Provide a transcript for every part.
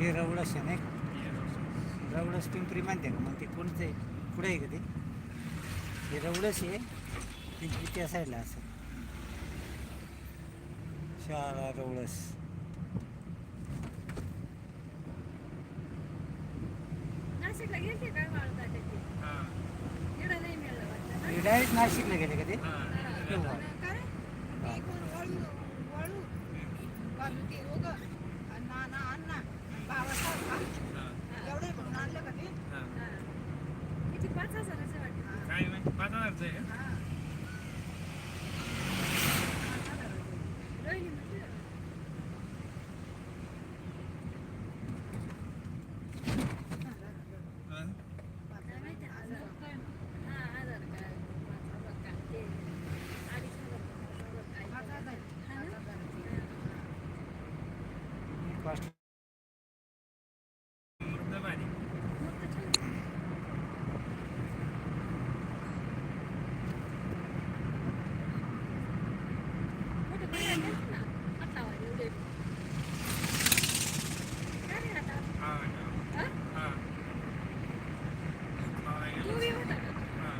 हे रवळस आहे नाही रवळस पिंपरी मानते का? मग ते कोणतं? आहे पुढे आहे का ते? हे रवळस आहे. पिंपरी त्या साईडला असं. शाळा रवळस नाशिकला गेलते काय वाळू ताट्याची इकडं नाही मिळलं वाटतं ना? हे डायरेक्ट नाशिकला गेले का ते हा. केव्हा? काय रे? हा. इकडून वळू वळू बाजू ते दोघं आणि नाना अण्णा बाबासाहेब का? एवढे म्हणून आणलं का ते हा. किती पाच हजाराचं वाटतं काय माहिती पाच हजारचं आहे का? हा. पाच हजाराचं. रोहिणी म्हणते ना. हा? काय माहिती, हजार रुपये. हा, हजार काय, पाच हजार काय, ते अडीच हजार, पाच हजार काय. पाच हजार. हा ना? पाच हजाराचे. कॉस्ट मृत भारी. मग तर छान. कुठं बाहेर गेलते ना, आत्ता वाजले एवढे. काय रे आता? हा, हा? हा. हा, तू बी होता का? हा.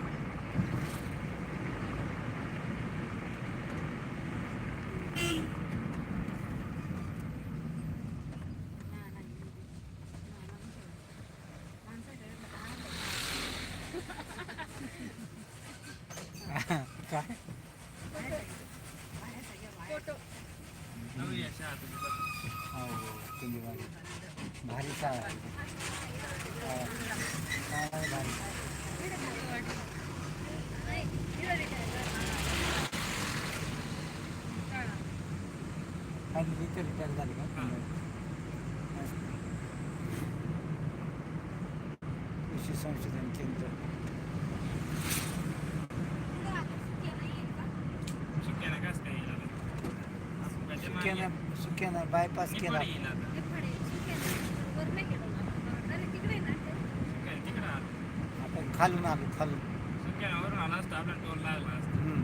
ना, नाही. ना, ना, नको. माणसाकडे काय? काय फोटो जाऊया शहापूरला. हो तुम्ही भारी भारी काय. आणि रिटायर झाले का? हा. कृषी संशोधन केंद्र. सुक्यानं कसं काय येईल आता? सुक्याच्या मागे सुक्यानं सुक्यानं बायपास केला निपाणी येईल आता. निपाणी, सुक्याने, वर नाही गेलो ना. अरे तिकडे आहे ना ते. सुक्यानं तिकडं आलं. आपण खालून आलो खालून सुक्यानं वरून आला असता आपला टोल लागला असता. हम्म.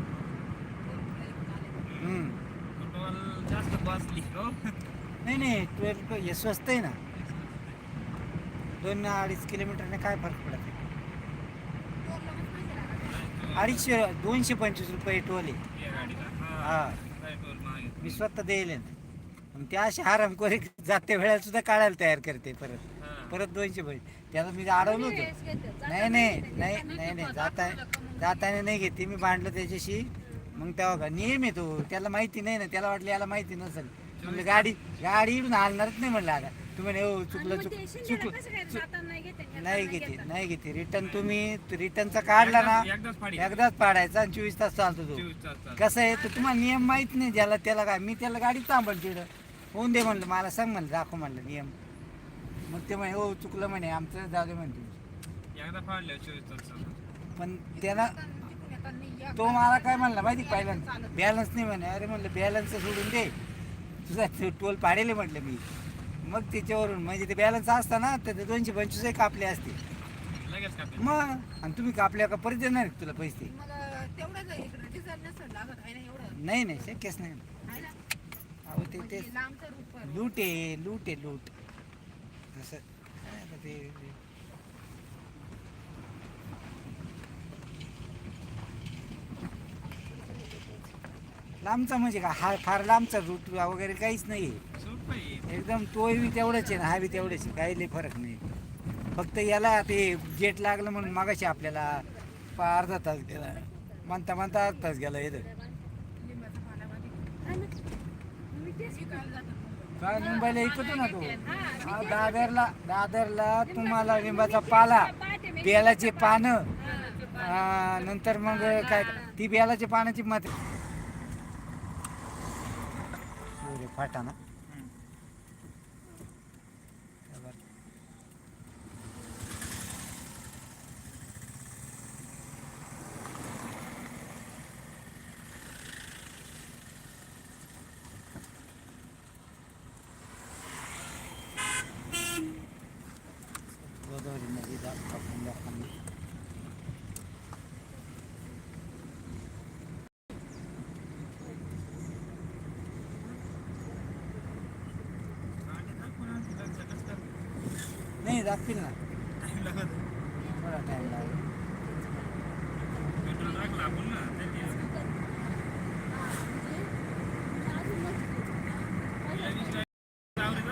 हम्म. तो टोल जास्त बसली हो नाही नाही ट्वेल्व हे स्वस्त आहे ना दोन अडीच किलोमीटरने काय फरक पडत आहे अडीचशे दोनशे पंचवीस रुपये टोल आहे या गाडीला हा. हा काय टोल मागे मी स्वतः देईल मग त्या अशा हरामखोरी जाते वेळेला सुद्धा काढायला तयार करते परत. परत दोनशे पैसे त्याला मी अडवलं होतं. नाही नाही. नाही नाही नाही घेते. जाता जाताना नाही घेते. मी भांडलो त्याच्याशी. मग तेव्हा का नियम आहे तो. त्याला माहिती नाही ना. त्याला वाटलं याला माहिती नसेल. म्हणलं गाडी गाडी इकडून हालणारच नाही. म्हणलं आता. तुम्ही म्हणे, हो चुकलं चुक चुकलं. नाही घेते, नाही घेते रिटर्न तुम्ही रिटर्नचा काढला ना एकदाच- पाडायचा आणि चोवीस तास चालतो तो. कसं आहे? तर तुम्हाला नियम माहीत नाही ज्याला त्याला काय? मी त्याला गाडी थांबल तिकडं होऊन दे म्हणलं मला सांग म्हणलं दाखव म्हणलं नियम. मग ते म्हणे हो चुकलं म्हणे आमचं जाऊ दे म्हणते एकदा फाडल्यावर चोवीस तास चालतं. पण त्याला तो मला काय म्हणला माहिती पहिल्यांदा? बॅलन्स नाही म्हणे. अरे म्हणलं बॅलन्स सोडून दे. तुझा तो टोल पाडेल म्हटलं मी. मग त्याच्यावरून म्हणजे ते बॅलन्स असता ना तर ते दोनशे पंचवीस कापले असते. लगेच. मग आणि तुम्ही कापल्या का? परत देणार का तुला पैसे? मग तेवढंच आहे इकडे डिझेल नसेल लागत आहे ना एवढं? नाही नाही शक्यच नाही. आहे ना? अहो ते ते म्हणजे लांबचं रूप आहे. लूट आहे लूट आहे लूट. असं काय आता ते लांबचा म्हणजे का? हा फार लांबचा रूट वगैरे काहीच नाही आहे. एकदम तोही बी तेवढंच आहे ना हा बी तेवढंच आहे. काही लई फरक नाही. फक्त याला ते गेट लागलं म्हणून मागाशी आपल्याला अर्धा तास गेला. म्हणता म्हणता अर्धा तास गेला इथं. काय मुंबईला ऐकतो ना तो. हा, दादरला दादरला तुम्हाला लिंबाचा पाला बेलाचे पानं. हा. नंतर मग काय ती बेलाच्या पानाची मात्र सूर्य फाटा ना हम्म. गोदावरी नदी दाखवून दाखवून दाखतील ना टाइम लागत थोडा टाइम लागेल पेट्रोल टाकलं आपण ना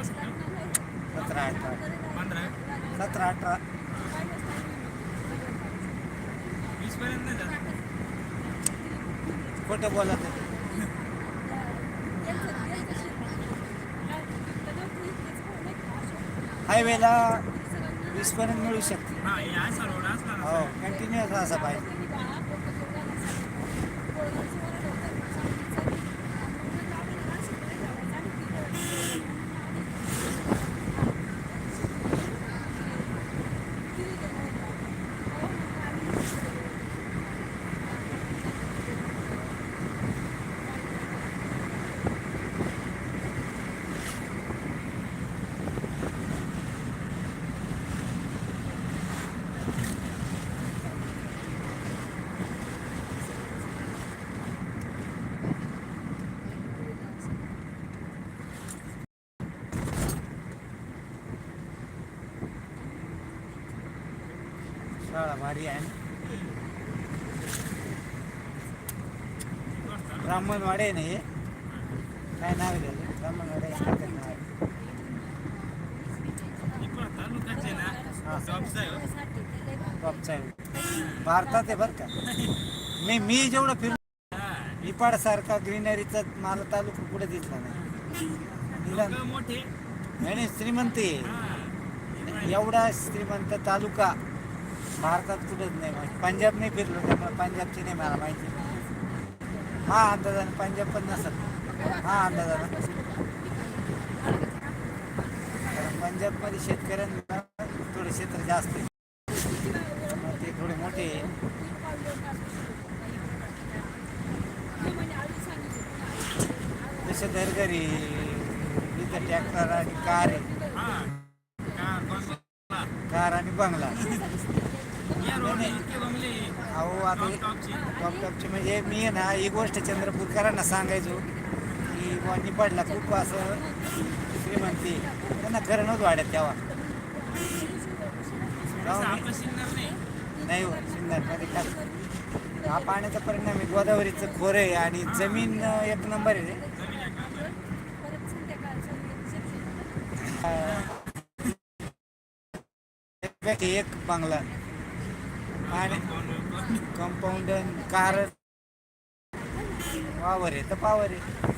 सतरा अठरा पंधरा सतरा अठरा वीस पर्यंत नाही जात खोटं बोलत आहे. हायवेला वीसपर्यंत मिळू शकते हा कंटिन्युअस असं पाहिजे. शाळा भारी आहे. ब्राह्मणवाडे ना हे? काय नाव त्याचं? ब्राह्मणवाडे भारतात आहे बरं का? मी मी जेवढं फिरलो. निपाड सारखा ग्रीनरीचा मला तालुका कुठे दिसला नाही. श्रीमंत आहे. एवढा श्रीमंत तालुका भारतात कुठंच नाही माहिती. पंजाब नाही फिरलो त्यामुळे पंजाबची नाही मला माहिती. हा अंदाजाने पंजाब पण नसत हा अंदाजाने. कारण पंजाबमध्ये शेतकऱ्यांना थोडे क्षेत्र जास्त आहे. ते थोडे मोठे. जसे घरघरी इथं ट्रॅक्टर आणि कार आहे. कार आणि बंगला. अहो आता टॉप टॉपची म्हणजे मी आहे ना ही गोष्ट चंद्रपूरकरांना सांगायचो की बुवा पडला खूप असं श्रीमंती त्यांना खरं नव्हतं वाटत तेव्हा. नाही हो नाही हो सिंधरमध्ये हा पाण्याचा परिणाम आहे. गोदावरीचं खोरं आहे आणि जमीन एक नंबर आहे रे. एक बांगला एक बंगला. आणि कंपाऊंड कार वावर आहे तर पावर आहे.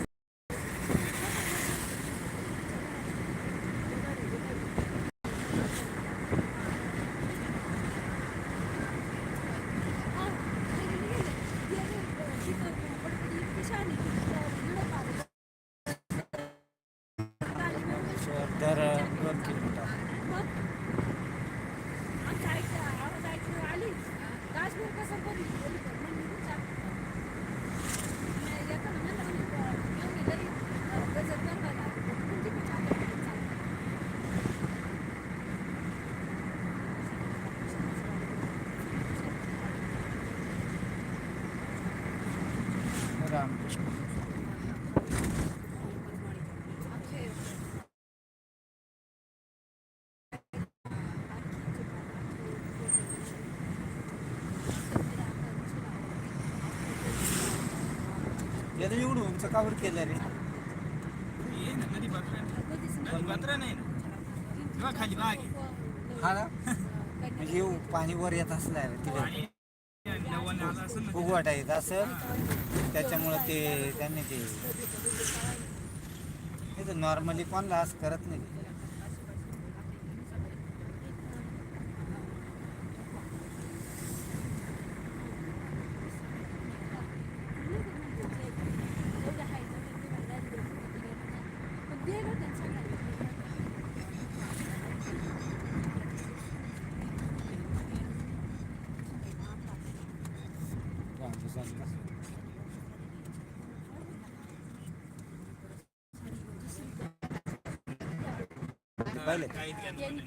उंच कावर केलं रे. ये ना नदी पात्र नदी पात्र नाही ना? तेव्हा खाली बाग आहे हा ना? म्हणजे येऊ पाणी वर येत असणार तिकडे ना फुगवाटा येत असेल त्याच्यामुळं ते त्यांनी ते तर नॉर्मली कोणला असं करत नाही.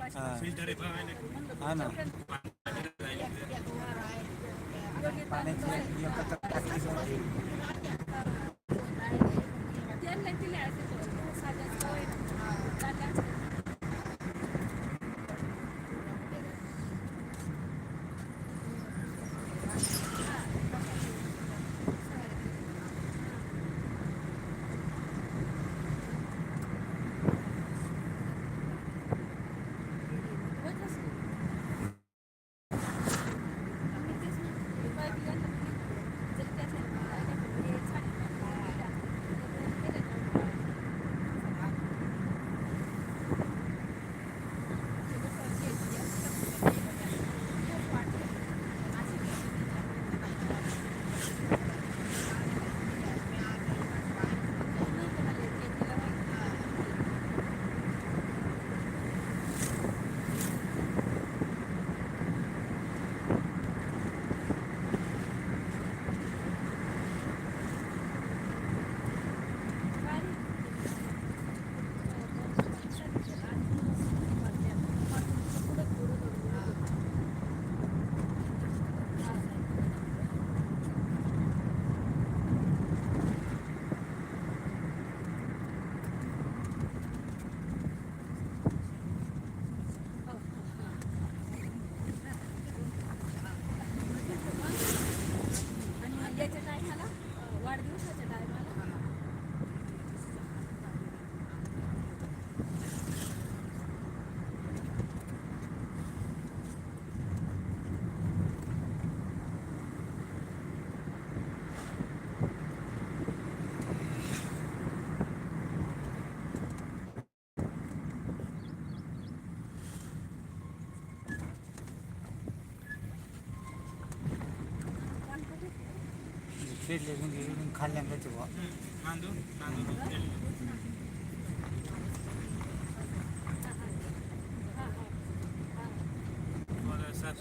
हा फिल्टर आहे बघायला हा ना पाण्याची एकत्र टाकी होती.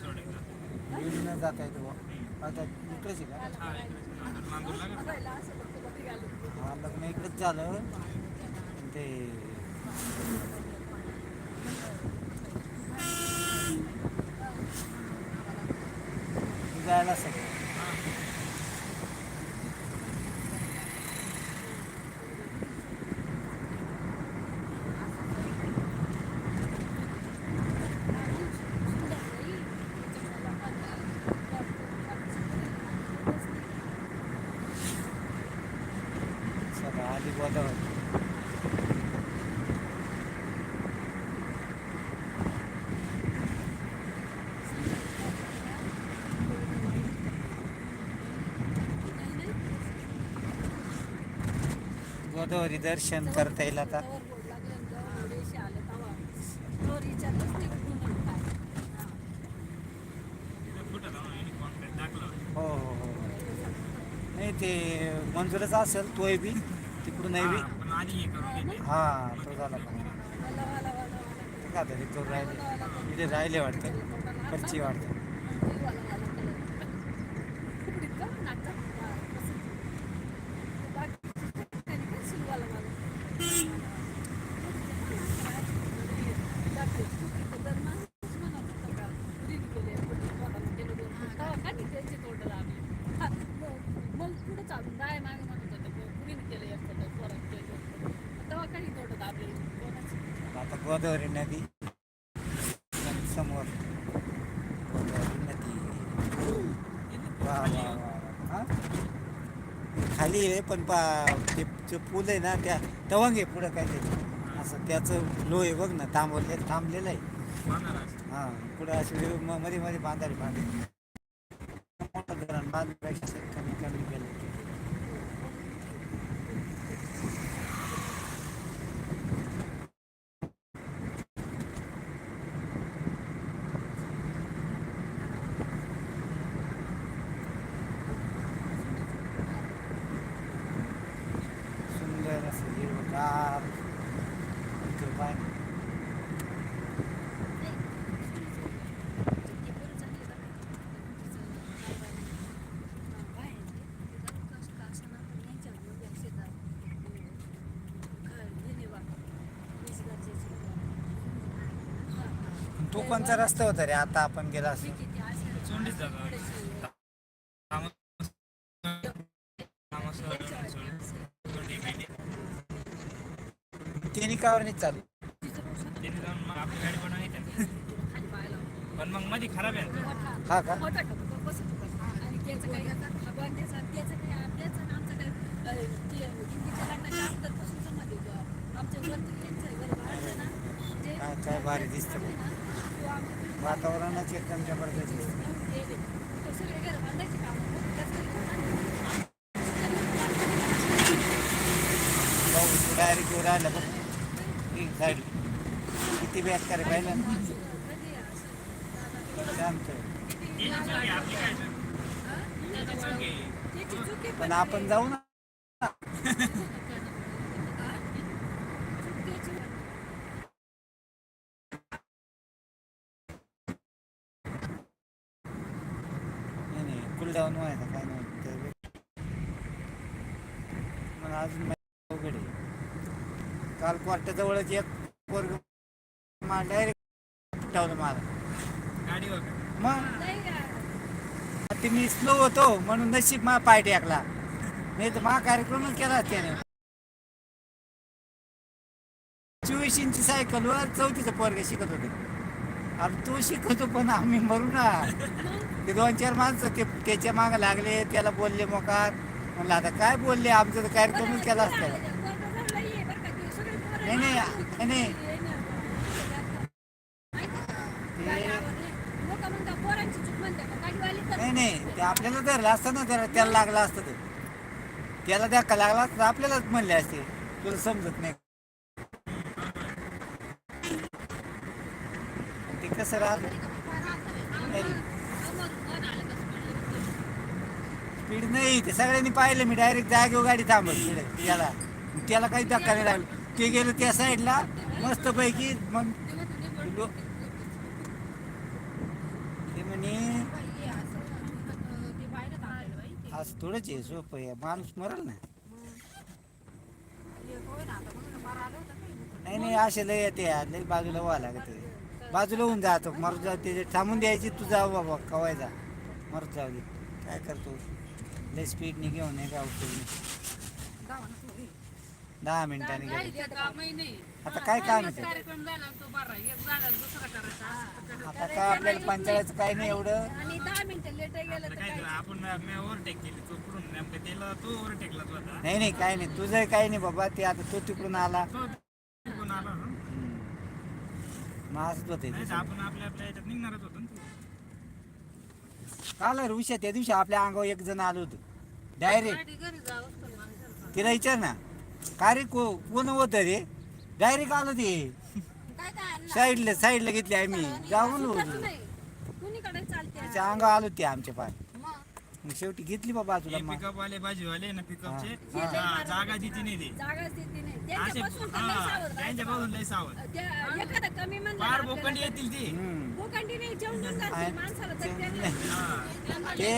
खेळले बुवा. नांदूर न जाता येतं बुवा. आता इकडेच आहे का? हा इकडे नांदूर नांदूरला का हा लग्न इकडेच झालं. ते सगळं गोदावरी गोदावरी दर्शन करता येईल आता. हो हो हो. नाही ते मंजूरच असेल तोय बी. तिकडून नाही हा, हे हा तो झाला का ते का तरी तो राहिले. इथे राहिले वाटतं. कच्ची वाटतं मग पुढे चालून जाय मागे म्हणत होतं पुढे केलं एक पोरात तेव्हा काही तोडत आपल्याला गोदावरी नदी समोर गोदावरी नदी. हा? खाली आहे पण पा ते जे पूल आहे ना त्या तवंग आहे पुढं काहीतरी असं त्याचं लो आहे बघ ना थांबवले थांबलेलं आहे बांधायला असं. हा पुढं म- मध्ये मध्ये बांधायला बांधले मोठं धरण बांधण्यापेक्षा कमी कमी केलं सुंदर असं हिरवगार इकडं पाय तो कोणचा रस्ता होता रे? आता आपण गेला असं. चोंडीच तामस- तामस- तिन्ही कावर नाही चालू. तिथे जाऊन मग आपली गाडी पण मग मध्ये खराब आहे ना हा का? काय काय भारी दिसतं. बघ. वातावरणाची एकदम जबरदस्त डायरेक्ट राहिला बघ. साईड. किती पाहिलं? शांत. त्याची चुकी पण आपण जाऊ ना. कुलडाऊन व्हायचं काय नाही. ते मला अजून माहिती अवघड. आहे काल कोर्टाजवळच एक वर्ग मला डायरेक्ट फुटावलं मला गाडीवर? मग? ते मी स्लो होतो म्हणून नशीब मा पाय टेकला. नाही तर मा कार्यक्रमच केला त्याने. चोवीस इंची सायकलवर चौथीचं पोरग शिकत होते. आता तो शिकवतो पण आम्ही मरू ना. ते दोन चार माणसं ते त्याच्यामागे लागले त्याला बोलले मोकार. म्हणलं आता काय बोलले? आमचा तर कार्यक्रमच केला असता. नाही नाही नाही, नाही. नाही नाही ते आपल्याला धरलं असतं ना त्याला त्याला लागलं असतं ते. त्याला धक्का लागला असता आपल्यालाच म्हणले असते. तुला समजत नाही. कसं स्पीड नाही ते सगळ्यांनी पाहिलं मी डायरेक्ट जागेवर गाडी तिकडे याला त्याला काही धक्का नाही लागला ते गेलो त्या साईडला मस्त पैकी मग ते म्हणे. आज थोडंच आहे सोपं आहे माणूस मरल ना नाही. नाही असे लय येते लय बाजूला व्हा लागत बाजूला होऊन जातो मरू जाऊ ते थांबून द्यायची तू जाऊ बाबा कवाय जा. मरत जाऊ दे. काय करतो? लय स्पीडने घेऊन नाही का. दहा मिनिटांनी आता काय काम आता काय आपल्याला पंचायत काय नाही एवढं? नाही नाही काय नाही. तुझं काही नाही बाबा. ते आता तो तिकडून आला. होते नाही तर आपण आपल्या आपल्या याच्यात निघणारच होतो ना तू. काल रे उशा त्या दिवशी आपल्या अंगावर एक जण आलो होतो. डायरेक्ट गाडी घरी जावंच पण माणसाला. तिला विचार ना. का रे को कोण होतं रे? डायरेक्ट आलो ते. काय काय आणलं? साईडला साईडला घेतली आम्ही. जाऊन सुटत होतो. नाही. कुणीकडे चालते त्याच्या अंगावर आलो ते आमच्या पाय मग शेवटी घेतली बाबा पिकअप वाले भाजीवाले ना पिकअपचे जागा देते नाही ते जागाच देते नाही असे त्यांच्यापासून तर लई हा सावध त्यांच्या राहायचं. बाजून लय सावध. त्या- एखादं कमी म्हणलं फार आपल्याला बोकंडी तर- येतील ती. भूखंडी नाही जेवून जेवून जाते आहे. माणसाला तर ते- त्यांना- हा. ते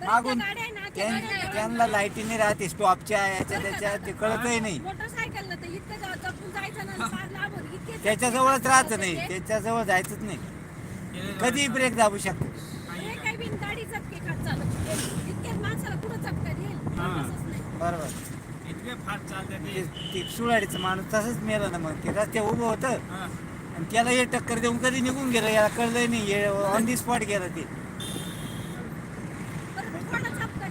तर मागून त्या गाड्या आहे ना, त्या त्यां- गाड्या त्यांना लाईटीने राहते स्टॉपच्या याच्या त्याच्या ते कळतही नाही. मोटरसायकलला तर इतकं जा- जपून जायचं ना फार लांबून इतके त्याच्याजवळच राहत नाही. त्याच्याजवळ जायचंच नाही. कधी ब्रेक दाबू शकतो काही हे काही बिन गाडी चटके खात चालत इतक्यात माणसाला कुठं चटका देईल हा. तसंच नाही. बरोबर. इतके फास्ट ते. सुळाडीचं माणूस तसंच मेलं ना मग. ते रस्त्यावर उभं होतं. आणि त्याला हे टक्कर देऊन कधी निघून गेलं याला कळलं नाही. ऑन दी स्पॉट गेलं ते.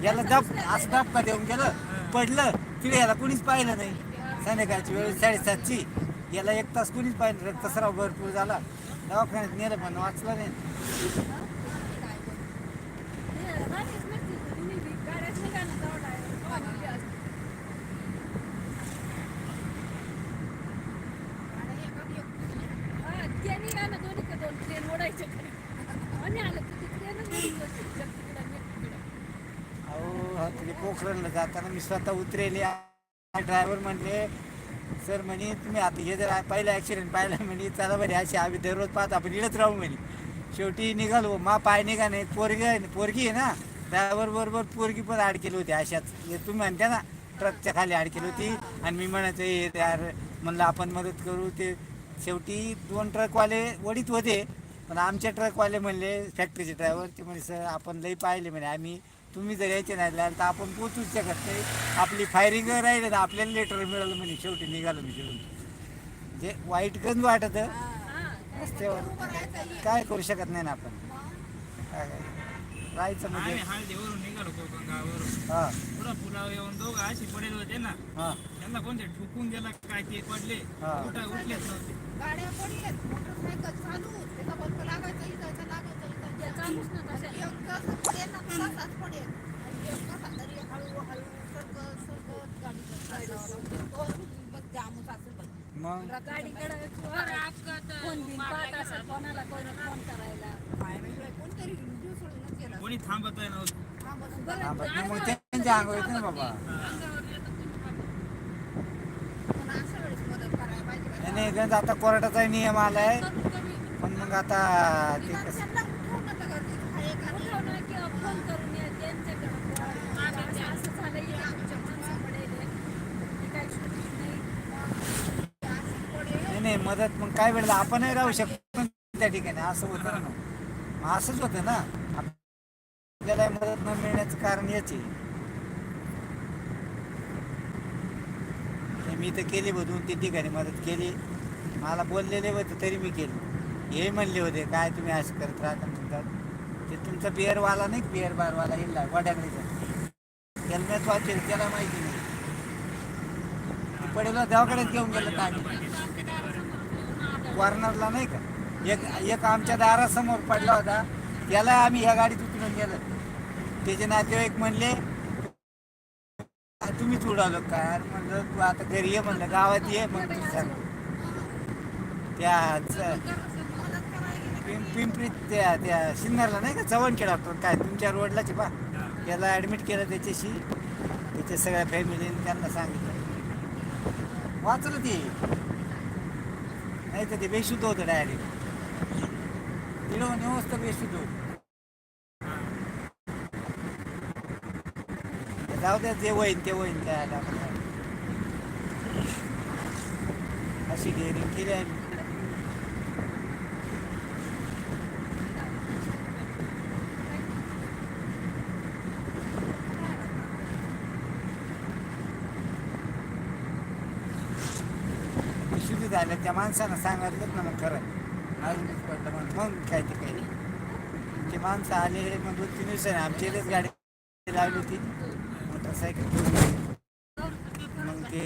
याला दुसऱ्याला असं धपका देऊन गेलं. पडलं. तिथे याला कुणीच पाहिलं नाही. संध्याकाळची वेळ साडेसातची. याला एक तास कुणीच पाहिलं रक्तस्राव भरपूर झाला. दवाखान्यात नेलं पण वाचलं नाही हे रात्रीच नसती, तुम्ही बी गाड्याच निघा ना जवळ आहे. हो, गेली असती. गाड्या एका बी एक. हा, ते निघा ना दोन्ही का दोन ट्रेन ओढायचे खाली. आणि आलं तर ती ट्रेनच निघून जाते. जग तिकडं, मी तिकडं. अहो हा तिथे पोखरणला जाताना मी स्वतः उतरेले. ड्रायव्हर म्हणले सर म्हणे तुम्ही आता हे जर पहिला ॲक्सिडेंट पाहिला म्हणे चला बरे अशी आम्ही दररोज पाहत आपण इडत राहू म्हणे. शेवटी निघालो. मा पाय निघा नाही पोरगी आहे पोरगी आहे ना ड्रायव्हर बरोबर पोरगी पण अडकेली होती. अशाच तुम्ही म्हणता ना ट्रकच्या खाली अडकेली होती. आणि मी म्हणायचं हे यार म्हणलं आपण मदत करू. ते शेवटी दोन ट्रकवाले वडीत होते. पण आमचे ट्रकवाले म्हणले फॅक्टरीचे ड्रायव्हर ते म्हणे सर आपण लई पाहिले म्हणे आम्ही तुम्ही जर यायचे नाही तर आपण पोचूच शकत नाही. आपली फायरिंग राहिलं तर आपल्याला लेटर मिळालं म्हणे शेवटी निघालो मी शेवटी. जे वाईट गंज वाटत हा, रस्त्यावर काय करू शकत नाही ना आपण. काय काय. राहायचं म्हणजे. आम्ही हळदीवरून निघालो हा. पुलाव येऊन दोघं अशी पडेल होते ना. हा. त्यांना कोणते ठुकून गेला काय ते पडले. हा. उठा उठलेच नव्हते. गाड्या पडल्यात. मोटरसायकल चालू त्याचा बल्ब लागायचा इथं लागायचा मग? गाडीकडं कोणाला कोणाला फोन करायला काय कोणतरी कोणी थांबत नव्हतं मग त्यांच्या अंगावर ना बाबा. वेळेस मदत करायला नाही, आता कोर्टाचा नियम आलाय. पण मग आता ते कसं माणसांना उठवणं तर गरजेचं आहे का नाही? उठवणं किंवा फोन करून या त्यांच्याकडे बोलावं. असं असं झालं हे आमच्या माणसं पडेल हे. ते काही सुटत नाही असं पडेल. नाही नाही मदत मग काय वेळेला आपणही राहू शकतो त्या ठिकाणी असं होतं ना. मग असंच होतं ना. आपल्याला मदत न मिळण्याचं कारण हेच आहे. हे मी तर केली बघ दोन तीन ठिकाणी मदत केली. मला बोललेले होते तरी मी केली. हे म्हणले होते काय तुम्ही असं करत राहता म्हणतात. ते तुमचा बिअरवाला नाही बिअर बारवाला येईल वडाकडीचा हेल्मेट वाचेल त्याला माहिती नाही. पडेल दवाकडेच घेऊन गेलं ताणी कॉर्नरला नाही का? एक एक आमच्या दारासमोर पडला होता. त्याला आम्ही ह्या गाडीत उतरून गेलो. त्याचे नातेवाईक म्हणले "आ, तुम्हीच उडालो का? म्हणलं तू आता घरी ये म्हणलं गावात ये मग तू सांग. त्या च- पिंपरीत त्या त्या सिन्नरला नाही का चव्हाणके डॉक्टर काय तुमच्या रोडलाच आहे पा? त्याला ॲडमिट केलं त्याच्याशी. त्याच्या सगळ्या फॅमिलीने त्यांना सांगितलं. वाचलं ते. नाही तर ते बेशुद्ध होतं डायरेक्ट तिकडून व्यवस्था बेशुद्ध होतं जाऊ द्या जे होईन ते होईन काय आता आपण काय. अशी डेअरिंग केली आहे शुद्ध त्या माणसानं सांगितलं ना मग खरं. अजूनच पडलं मग मग काय ते काही ते माणसं आले मग दोन तीन दिवसाने आमची इथेच गाडी लावली होती. मोटरसायकल. घेऊन गेले. मग ते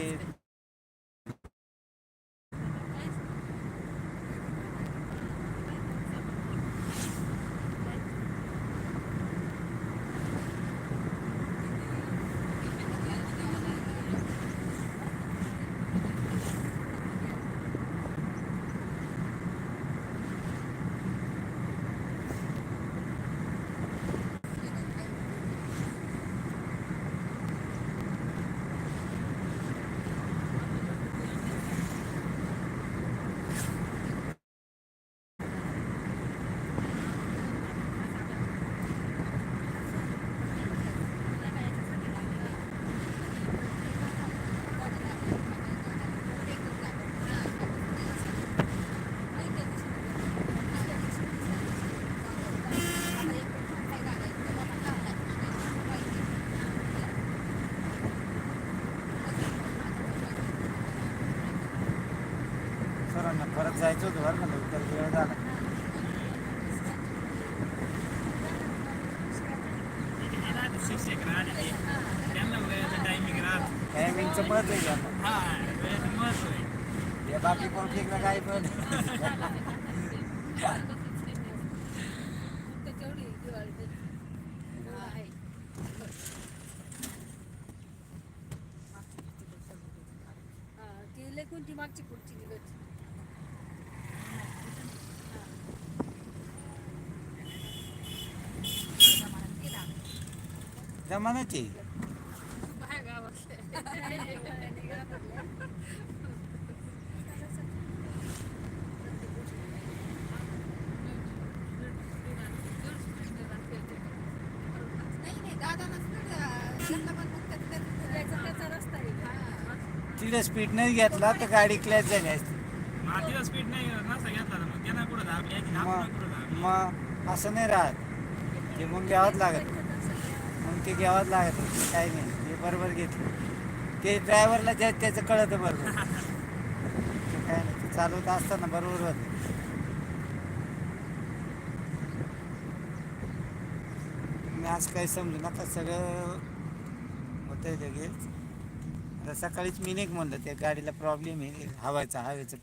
त्यांना वेळेचं टायमिंग राहत टायमिंगचं महत्त्व आहे त्यांना हा वेळेचं महत्त्व आहे हे बाकी कोणतीकडे काय पण तेवढी दिवाळी आहे हा, ती लय कोणती मागची पुढची निघत जमानाची बाहेर गावात नाही नाही दादा नसतं त्यांना पण फक्त तिथं- त्याचा त्याचा रस्ता आहे तिथे स्पीड नाही घेतला तर गाडी क्लॅच झाली असती. मातीला स्पीड नाही घेतला मग त्यांना कुठं असं नाही राहत. ते मग घ्यावंच लागत. ते घ्यावंच लागत काही नाही ते बरोबर घेतलं. ते ड्रायव्हरला जे त्याचं कळतं बरोबर. ते काय नाही ते चालवत असताना बरोबर होतं. मी आज काही समजू नका सगळं होतंय लगेच. आता सकाळीच मी नाही म्हणलं त्या गाडीला प्रॉब्लेम आहे हवायचा हवेचं